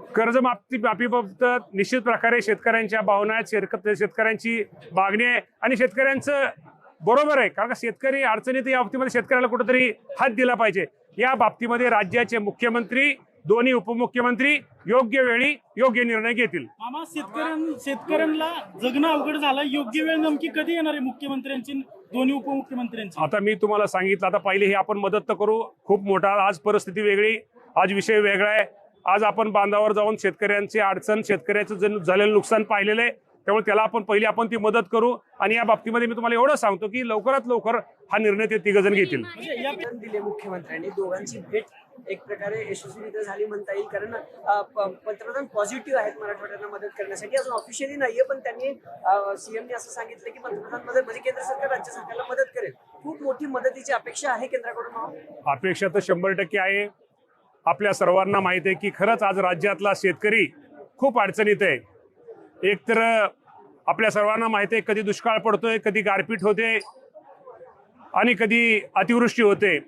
कर्जमाफी माफीबाबत निश्चित प्रकारे शेतकऱ्यांच्या भावना आहेत. शेतक- शेतकऱ्यांची मागणी आहे. आणि शेतकऱ्यांचं बरोबर आहे. कारण का शेतकरी अडचणीत या बाबतीमध्ये शेतकऱ्याला कुठेतरी हात दिला पाहिजे. या बाबतीमध्ये राज्याचे मुख्यमंत्री दोन्ही उपमुख्यमंत्री योग्य वेळी योग्य निर्णय घेतील. मामा शेतकऱ्यां शेतकऱ्यांना जगणं अवघड झालं. योग्य वेळ नेमकी कधी येणार आहे मुख्यमंत्र्यांची दोन्ही उपमुख्यमंत्र्यांची? आता मी तुम्हाला सांगितलं. आता पहिले हे आपण मदत तर करू. खूप मोठा आज परिस्थिती वेगळी. आज विषय वेगळा आहे. आज आपण बांधावर जाऊन शेतकऱ्यांची अडचण शेतकऱ्याचं जन झालेलं नुकसान पाहिलेलं आहे त्यामुळे त्याला आपण पहिली आपण ती मदत करू आणि या बाबतीमध्ये मी तुम्हाला एवढं सांगतो की लवकरात लवकर हा निर्णय ते तिघजण घेतील. म्हणजे दिले मुख्यमंत्र्यांनी दोघांची भेट एक प्रकारे यशस्वीरित्या झाली म्हणता येईल कारण पंतप्रधान पॉझिटिव्ह आहेत मराठवाड्याला मदत करण्यासाठी अजून ऑफिशियली नाहीये पण त्यांनी सीएमने असं सांगितलं की पंतप्रधान मदत म्हणजे केंद्र सरकार राज्य सरकारला मदत करेल. खूप मोठी मदतीची अपेक्षा आहे केंद्राकडून. अपेक्षा तर शंभर टक्के आहे. आपल्या सर्वांना माहीत आहे की खरंच आज राज्यातला शेतकरी खूप अडचणीत आहे. एक तर आपल्या सर्वांना माहिती आहे कधी दुष्काळ पडतोय कधी गारपीट होते आणि कधी अतिवृष्टी होते.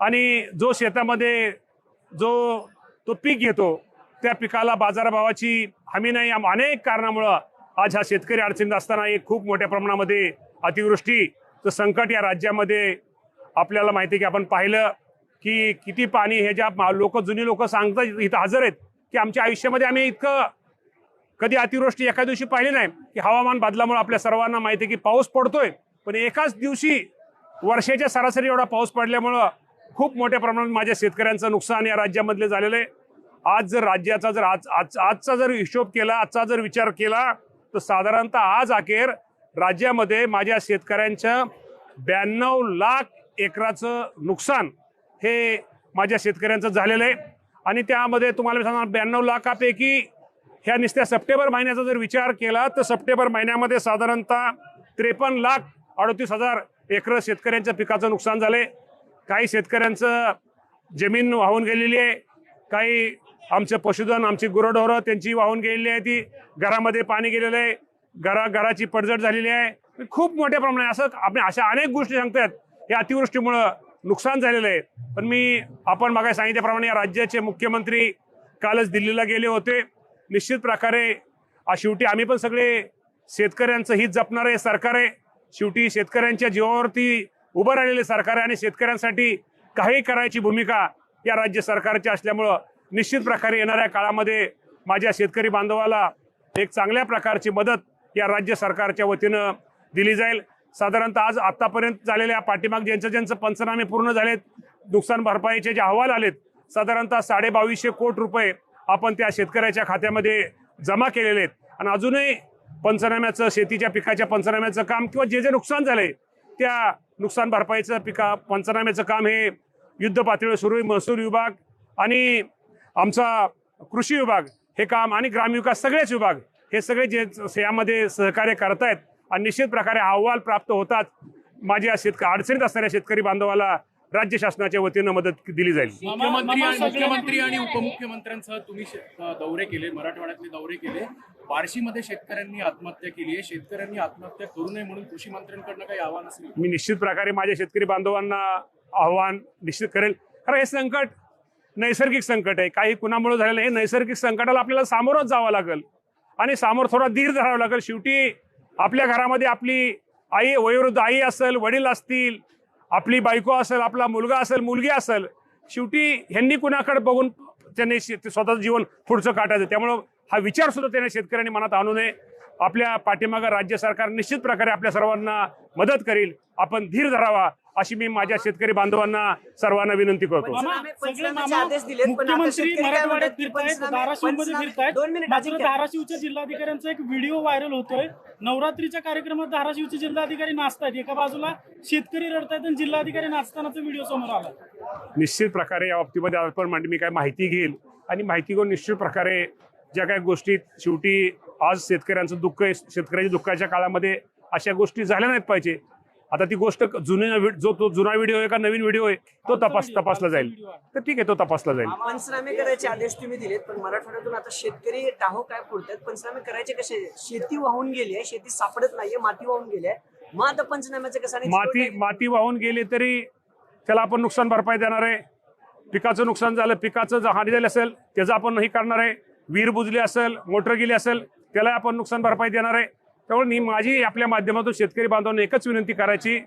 आणि जो शेतामध्ये जो तो पीक घेतो त्या पिकाला बाजारभावाची हमी नाही. या अनेक कारणामुळं आज हा शेतकरी अडचणीत असताना एक खूप मोठ्या प्रमाणामध्ये अतिवृष्टीचं संकट या राज्यामध्ये आपल्याला माहिती आहे की आपण पाहिलं. की किती पाणी हे ज्या लोक जुनी लोक सांगतात इथं हजर आहेत की आमच्या आयुष्यामध्ये आम्ही इतकं कधी अतिवृष्टी एका दिवशी पाहिली नाही. की हवामान बदलामुळे आपल्या सर्वांना माहिती आहे की पाऊस पडतोय पण एकाच दिवशी वर्षाच्या सरासरी एवढा पाऊस पडल्यामुळं खूप मोठ्या प्रमाणात माझ्या शेतकऱ्यांचं नुकसान या राज्यामधले झालेलं आहे. आज जर राज्याचा जर आज आज आजचा जर हिशोब केला आजचा जर विचार केला तर साधारणतः आज अखेर राज्यामध्ये माझ्या शेतकऱ्यांच्या ब्याण्णव लाख एकराचं नुकसान हे माझ्या शेतकऱ्यांचं झालेलं आहे. आणि त्यामध्ये तुम्हाला मी सांगणार ब्याण्णव लाखापैकी ह्या नुसत्या सप्टेंबर महिन्याचा जर विचार केला तर सप्टेंबर महिन्यामध्ये साधारणतः त्रेपन्न लाख अडतीस हजार एकर शेतकऱ्यांच्या पिकाचं नुकसान झालंय. काही शेतकऱ्यांचं जमीन वाहून गेलेली आहे. काही आमचं पशुधन आमची गुरंढोरं त्यांची वाहून गेलेली आहे ती. घरामध्ये पाणी गेलेलं आहे. घरा घराची पडझड झालेली आहे. खूप मोठ्या प्रमाणात असं आपण अशा अनेक गोष्टी सांगतात या अतिवृष्टीमुळं नुकसान झालेलं आहे. पण मी आपण मागे सांगितल्याप्रमाणे या राज्याचे मुख्यमंत्री कालच दिल्लीला गेले होते. निश्चित प्रकारे आ, शेवटी आम्ही पण सगळे शेतकऱ्यांचं हित जपणारे सरकार आहे. शेवटी शेतकऱ्यांच्या जीवावरती उभं राहिलेले सरकार आहे आणि शेतकऱ्यांसाठी काही करायची भूमिका या राज्य सरकारची असल्यामुळं निश्चित प्रकारे येणाऱ्या काळामध्ये माझ्या शेतकरी बांधवाला एक चांगल्या प्रकारची मदत या राज्य सरकारच्या वतीनं दिली जाईल. साधारणतः आज आतापर्यंत झालेल्या पाठीमाग ज्यांचं ज्यांचं पंचनामे पूर्ण झालेत नुकसान भरपाईचे जे अहवाल आलेत साधारणतः साडेबावीसशे कोट रुपये आपण त्या शेतकऱ्याच्या खात्यामध्ये जमा केलेले आहेत. आणि अजूनही पंचनाम्याचं शेतीच्या पिकाच्या पंचनाम्याचं काम किंवा जे जे नुकसान झालंय त्या नुकसान भरपाईचं पिका पंचनाम्याचं काम हे युद्ध पातळीवर सुरू आहे. महसूल विभाग आणि आमचा कृषी विभाग हे काम आणि ग्रामविकास सगळेच विभाग हे सगळे जे यामध्ये सहकार्य करतायत आणि निश्चित प्रकारे अहवाल प्राप्त होतात माझ्या शेतक अडचणीत असणाऱ्या शेतकरी बांधवाला राज्य शासनाच्या वतीनं मदत दिली जाईल. मुख्यमंत्री मुख्यमंत्री आणि उपमुख्यमंत्र्यांसह तुम्ही दौरे केले मराठवाड्यातले दौरे केले. बार्शीमध्ये शेतकऱ्यांनी आत्महत्या केली आहे. शेतकऱ्यांनी आत्महत्या करू नये म्हणून कृषी मंत्र्यांकडनं काही आव्हान असेल? मी निश्चित प्रकारे माझ्या शेतकरी बांधवांना आव्हान निश्चित करेल. कारण हे संकट नैसर्गिक संकट आहे. काही कुणामुळे झालेलं आहे. हे नैसर्गिक संकटाला आपल्याला सामोरच जावं लागेल. आणि सामोर थोडा धीर धरावा लागेल. शेवटी आपल्या घरामध्ये आपली आई वयोवृद्ध आई असेल वडील असतील आपली बायको असेल आपला मुलगा असेल मुलगी असेल शेवटी ह्यांनी कुणाकडे बघून त्यांनी शे- स्वतःचं जीवन पुढचं काटायचं? त्यामुळं हा विचार सुद्धा त्याने शेतकऱ्यांनी मनात आणू नये. आपल्या पाठीमागं राज्य सरकार निश्चित प्रकारे आपल्या सर्वांना मदत करील. आपण धीर धरावा. अशी मी माझ्या शेतकरी बांधवांना सर्वांना विनंती करतो. मुख्यमंत्री मराठवाड्यात फिरतायत धाराशिवमध्ये फिरतायत. मात्र. धाराशिवच्या जिल्हाधिकाऱ्यांचा एक व्हिडिओ व्हायरल होतोय. नवरात्रीच्या कार्यक्रमात धाराशिवचे जिल्हाधिकारी नाचतायत. एका बाजूला शेतकरी रडतायत आणि जिल्हाधिकारी नाचतानाचा व्हिडिओ समोर आला निश्चित प्रकारे या बाबतीमध्ये आपण म्हणजे मी काय माहिती घेईल. आणि माहिती घेऊन निश्चित प्रकारे ज्या काही गोष्टी शेवटी आज शेतकऱ्यांचं दुःख आहे शेतकऱ्याच्या दुःखाच्या काळामध्ये अशा गोष्टी झाल्या नाहीत पाहिजे. आता ती गोष्ट जुनी जो तो जुना व्हिडिओ आहे का नवीन व्हिडिओ आहे तो तपास तपासला जाईल. तर ठीक आहे तो तपासला जाईल. पंचनामे करायचे आदेश तुम्ही दिलेत पण मराठवाड्यातून आता शेतकरी टाहो काय फोडतात? पंचनामे करायचे कसे शेती वाहून गेली आहे शेती सापडत नाहीये माती वाहून गेली आहे. मग आता पंचनाम्याचं कसं माती माती वाहून गेली तरी त्याला आपण नुकसान भरपाई देणार आहे. पिकाचं नुकसान झालं पिकाचं जर हानी झाली असेल त्याचं आपण नाही करणार आहे. विहीर बुजली असेल मोटर गेली असेल त्याला आपण नुकसान भरपाई देणार आहे. त्यामुळे मी माझी आपल्या माध्यमातून शेतकरी बांधवांना एकच विनंती करायची.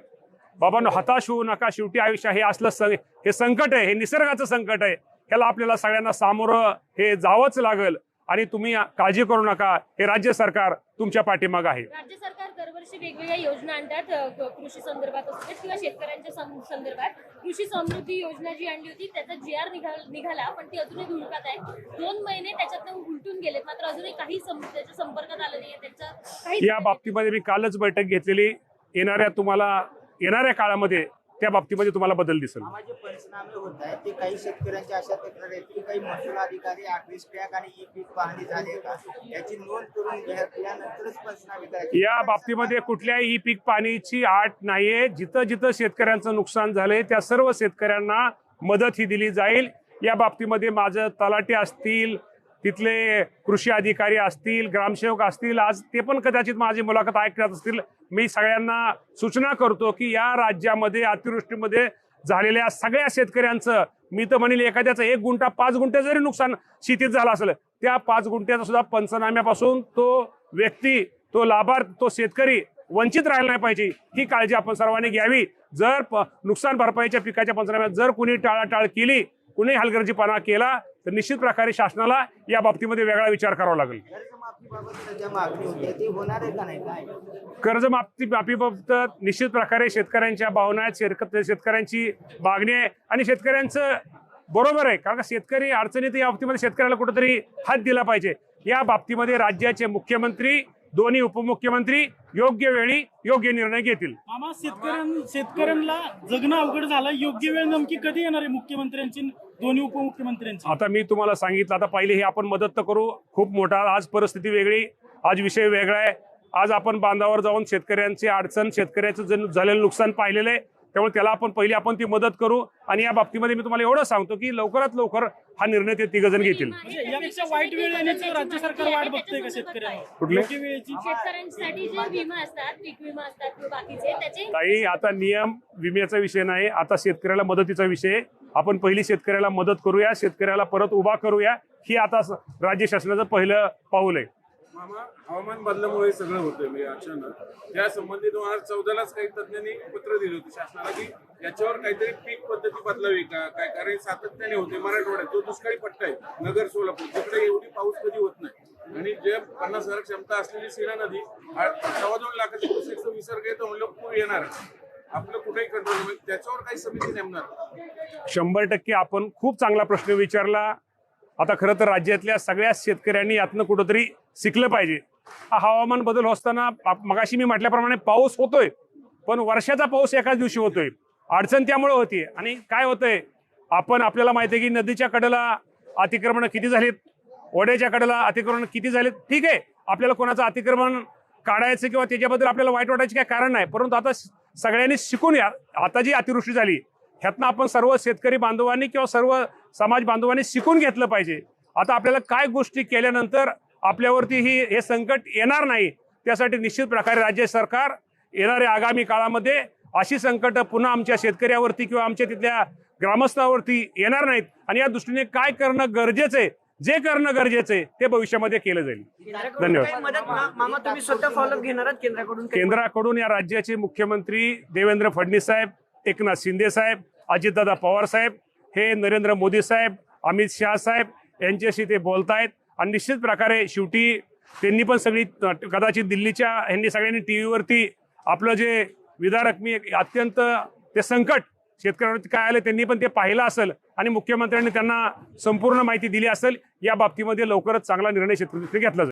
बाबांनो हताश होऊ नका. शेवटी आयुष्य हे असलं सं हे संकट आहे. हे निसर्गाचं संकट आहे. ह्याला आपल्याला सगळ्यांना सामोरं हे जावंच लागेल. आणि तुम्ही काळजी करू नका. हे राज्य सरकार तुमच्या पाठीमागं आहे. राज्य सरकार दरवर्षी वेगवेगळ्या योजना आणतात. कृषी संदर्भात किंवा शेतकऱ्यांच्या संदर्भात. कृषी समृद्धी योजना जी आणली होती त्याचा जी आर निघाला पण ती अजूनही धुळकात आहे. दोन महिने त्याच्यातनं उलटून गेलेत. मात्र अजूनही काही त्याच्या संपर्कात आलं नाहीये. त्यांच्या या बाबतीमध्ये मी कालच बैठक घेतलेली. येणाऱ्या तुम्हाला येणाऱ्या काळामध्ये त्या बाबतीमध्ये तुम्हाला बदल दिसेल. जे पंचनामे होत आहेत ते काही शेतकऱ्यांच्या अशा तक्रार आहेत की काही महसूल अधिकारी ट्रॅक आणि ई पीक पाहणी झाली आहे का? याची नोंद करून पंचनामे करायचे. या बाबतीमध्ये कुठल्याही पीक पाणीची आट नाहीये. जिथं जिथं शेतकऱ्यांचं नुकसान झालंय त्या सर्व शेतकऱ्यांना मदत ही दिली जाईल. या बाबतीमध्ये माझं तलाटे असतील तिथले कृषी अधिकारी असतील ग्रामसेवक असतील आज ते पण कदाचित माझी मुलाखत ऐकण्यात असतील. मी सगळ्यांना सूचना करतो की या राज्यामध्ये अतिवृष्टीमध्ये झालेल्या सगळ्या शेतकऱ्यांचं मी तर म्हणेल एखाद्याचं एक गुंठा पाच गुंठे जरी नुकसान शेतीत झालं असेल त्या पाच गुंठ्याचा सुद्धा पंचनाम्यापासून तो व्यक्ती तो लाभार्थ तो शेतकरी वंचित राहिला नाही पाहिजे. ही काळजी आपण सर्वांनी घ्यावी. जर प- नुकसान भरपाईच्या पिकाच्या पंचनाम्यात जर कुणी टाळाटाळ केली कुणी हलगर्जीपणा केला तर निश्चित प्रकारे शासनाला या बाबतीमध्ये वेगळा विचार करावा लागेल. कर्जमाफी माफीबाबत निश्चित प्रकारे शेतकऱ्यांच्या भावना आहेत शेतकऱ्यांची मागणी आहे. आणि शेतकऱ्यांचं बरोबर आहे कारण का शेतकरी अडचणीत या बाबतीमध्ये शेतकऱ्याला कुठेतरी हात दिला पाहिजे. या बाबतीमध्ये राज्याचे मुख्यमंत्री दोन्ही उपमुख्यमंत्री योग्य वेळी योग्य निर्णय घेतील. मामा शेतकऱ्यां शेतकऱ्यांना जगणं अवघड झालं. योग्य वेळ नेमकी कधी येणार आहे मुख्यमंत्र्यांची दोन्ही उपमुख्यमंत्र्यांची? आता मी तुम्हाला सांगितलं आता पहिले हे आपण मदत तर करू. खूप मोठा आज परिस्थिती वेगळी आज विषय वेगळा आहे. आज आपण बांधावर जाऊन शेतकऱ्यांची अडचण शेतकऱ्याचं झालेलं नुकसान पाहिलेलं आहे त्यामुळे त्याला आपण पहिली आपण ती मदत करू आणि या बाबतीमध्ये मी तुम्हाला एवढं सांगतो की लवकरात लवकर हा निर्णय ते तिघ जण घेतील. म्हणजे यापेक्षा वाईट वेळ येण्याची राज्य सरकार वाट बघतंय का शेतकऱ्यांना कुठले? योग्य वेळेची शेतकऱ्यांसाठी जे विमा असतात पीक विमा असतात किंवा बाकीचे त्याचे ताई आता नियम विम्याचा विषय नाही आता शेतकऱ्याला मदतीचा विषय आहे. आपण पहिली शेतकऱ्याला मदत करूया शेतकऱ्याला परत उभा करूया. ही आता राज्य शासनाचं पहिलं पाऊल आहे. हवामान बदलामुळे सगळं होतंय म्हणजे अचानक. त्या संबंधी दोन हजार चौदालाच काही तज्ञांनी पत्र दिलं होतं शासनाला की याच्यावर काहीतरी पीक पद्धती बदलावी का? काय? कारण सातत्याने होते मराठवाड्यात. जो दुष्काळी पट्टा आहे नगर सोलापूर तिकडे एवढी पाऊस कधी होत नाही. आणि जे पन्नास हजार क्षमता असलेली सीना नदी सव्वा दोन लाखाची कृषी विसर्ग येतो म्हणलं पूर येणार आपलं कुठेही कंट्रोल त्याच्यावर काही समिती नेमणार? शंभर टक्के आपण खूप चांगला प्रश्न विचारला. आता खरं तर राज्यातल्या सगळ्या शेतकऱ्यांनी यातनं कुठंतरी शिकलं पाहिजे. हा हवामान बदल असताना मगाशी मी म्हटल्याप्रमाणे पाऊस होतोय पण वर्षाचा पाऊस एकाच दिवशी होतोय. अडचण त्यामुळे होती आणि काय होतंय? आपण आपल्याला माहिती आहे की नदीच्या कडेला अतिक्रमण किती झालीत? ओढ्याच्या कडेला अतिक्रमण किती झालेत? ठीक आहे. आपल्याला कोणाचं अतिक्रमण काढायचं किंवा त्याच्याबद्दल आपल्याला वाईट वाटायचं काय कारण नाही. परंतु आता सगळ्यांनी शिकून या. आता जी अतिवृष्टी झाली ह्यातनं आपण सर्व शेतकरी बांधवांनी किंवा सर्व समाज बांधवांनी शिकून घेतलं पाहिजे. आता आपल्याला काय गोष्टी केल्यानंतर आपल्यावरती ही हे संकट येणार नाही त्यासाठी निश्चित प्रकारे राज्य सरकार येणाऱ्या आगामी काळामध्ये अशी संकट पुन्हा आमच्या शेतकऱ्यावरती किंवा आमच्या तिथल्या ग्रामस्थावरती येणार नाहीत. आणि या दृष्टीने काय करणं गरजेचं आहे जे करणं गरजेचं आहे ते भविष्यामध्ये केलं जाईल. धन्यवाद. काही मदत मा- मामा तुम्ही स्वतः फॉलोअप घेणार आहात केंद्राकडून काही केंद्राकडून या राज्याचे मुख्यमंत्री देवेंद्र फडणवीस साहेब एकनाथ शिंदे साहेब अजितदादा पवार साहेब हे नरेंद्र मोदी साहेब अमित शहा साहेब यांच्याशी ते बोलत आहेत आणि निश्चित प्रकारे शेवटी त्यांनी पण सगळी कदाचित दिल्लीच्या ह्यांनी सगळ्यांनी टी व्हीवरती आपलं जे विदारक मी अत्यंत ते संकट शेतकऱ्यांवरती काय आलं त्यांनी पण ते पाहिलं असेल. आणि मुख्यमंत्र्यांनी त्यांना संपूर्ण माहिती दिली असेल. या बाबतीमध्ये लवकरच चांगला निर्णय शेतकरी घेतला जाईल.